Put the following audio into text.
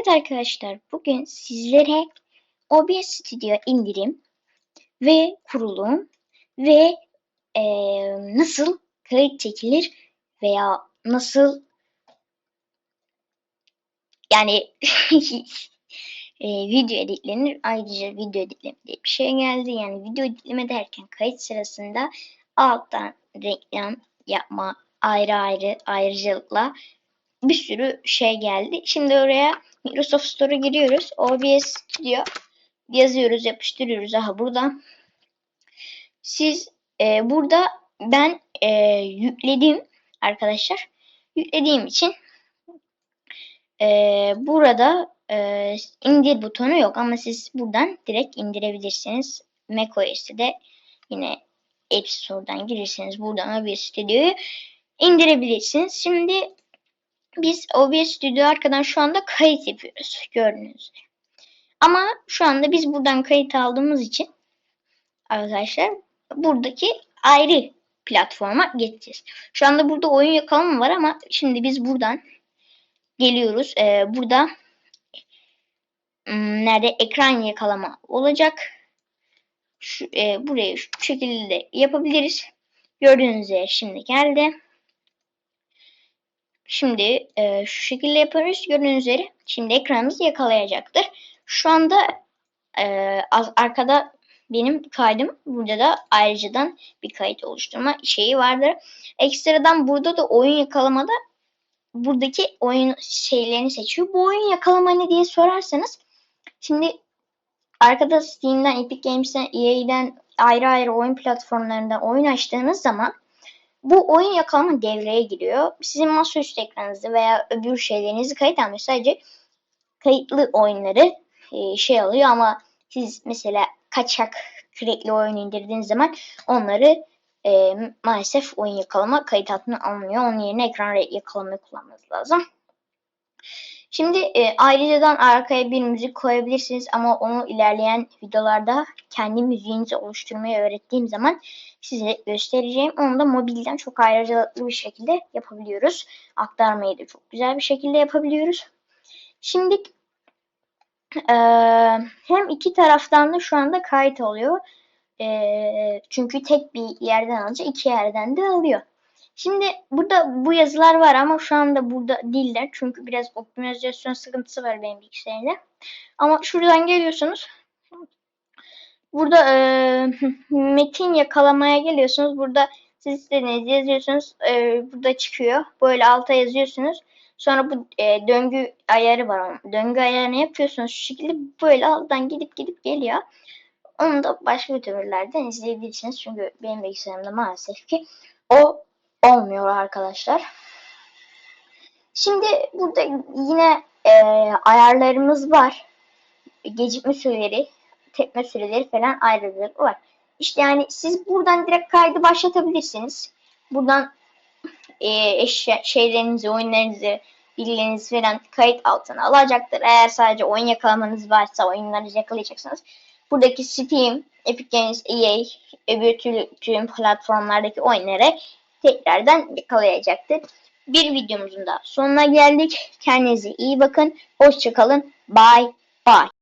Evet arkadaşlar bugün sizlere OBS Studio indirim ve kurulum ve e, nasıl kayıt çekilir veya nasıl yani e, video editlenir. Ayrıca video editleme diye bir şey geldi. Yani video editleme derken kayıt sırasında alttan reklam yapma ayrı ayrı ayrıcalıkla bir sürü şey geldi. Şimdi oraya Microsoft Store'a giriyoruz. OBS Studio yazıyoruz, yapıştırıyoruz. Aha burada. Siz e, burada ben e, yükledim arkadaşlar. Yüklediğim için e, burada e, indir butonu yok ama siz buradan direkt indirebilirsiniz. macOS'te de yine App Store'dan girirseniz buradan OBS Studio'yu indirebilirsiniz. Şimdi biz OBS Studio arkadan şu anda kayıt yapıyoruz. Gördüğünüz gibi. Ama şu anda biz buradan kayıt aldığımız için arkadaşlar buradaki ayrı platforma geçeceğiz. Şu anda burada oyun yakalama var ama şimdi biz buradan geliyoruz. Ee, burada hmm, nerede ekran yakalama olacak. Şu, e, burayı şu şekilde yapabiliriz. Gördüğünüz üzere şimdi geldi. Şimdi e, şu şekilde yaparız. Gördüğünüz üzere şimdi ekranımızı yakalayacaktır. Şu anda e, arkada benim kaydım. Burada da ayrıcadan bir kayıt oluşturma şeyi vardır. Ekstradan burada da oyun yakalamada buradaki oyun şeylerini seçiyor. Bu oyun yakalama ne diye sorarsanız şimdi arkada Steam'den, Epic Games'ten, EA'den ayrı ayrı oyun platformlarında oyun açtığınız zaman bu oyun yakalama devreye giriyor. Sizin masaüstü ekranınızı veya öbür şeylerinizi kayıt almıyor. Sadece kayıtlı oyunları e, şey alıyor ama siz mesela kaçak crackli oyun indirdiğiniz zaman onları e, maalesef oyun yakalama kayıt altına almıyor. Onun yerine ekran yakalamayı kullanmanız lazım. Şimdi e, ayrıcadan arkaya bir müzik koyabilirsiniz ama onu ilerleyen videolarda kendi müziğinizi oluşturmayı öğrettiğim zaman size göstereceğim. Onu da mobilden çok ayrıcalıklı bir şekilde yapabiliyoruz. Aktarmayı da çok güzel bir şekilde yapabiliyoruz. Şimdi e, hem iki taraftan da şu anda kayıt oluyor. E, çünkü tek bir yerden alınca iki yerden de alıyor. Şimdi burada bu yazılar var ama şu anda burada değiller. Çünkü biraz optimizasyon sıkıntısı var benim bilgisayarımda. Ama şuradan geliyorsunuz. Burada e, metin yakalamaya geliyorsunuz. Burada siz istediğiniz yazıyorsunuz. E, burada çıkıyor. Böyle alta yazıyorsunuz. Sonra bu e, döngü ayarı var. Döngü ayarını yapıyorsunuz şu şekilde. Böyle alttan gidip gidip geliyor. Onu da başka youtuberlerden izleyebilirsiniz. Çünkü benim bilgisayarımda maalesef ki o olmuyor arkadaşlar. Şimdi burada yine e, ayarlarımız var. Gecikme süreleri, tepme süreleri falan ayrıları var. İşte yani siz buradan direkt kaydı başlatabilirsiniz. Buradan e, eşya, şeylerinizi, oyunlarınızı, bilgilerinizi falan kayıt altına alacaktır. Eğer sadece oyun yakalamanız varsa oyunları yakalayacaksınız. Buradaki Steam, Epic Games, EA, öbür tüm platformlardaki oyunları tekrardan yakalayacaktır. Bir videomuzun da sonuna geldik. Kendinize iyi bakın. Hoşçakalın. Bye bye.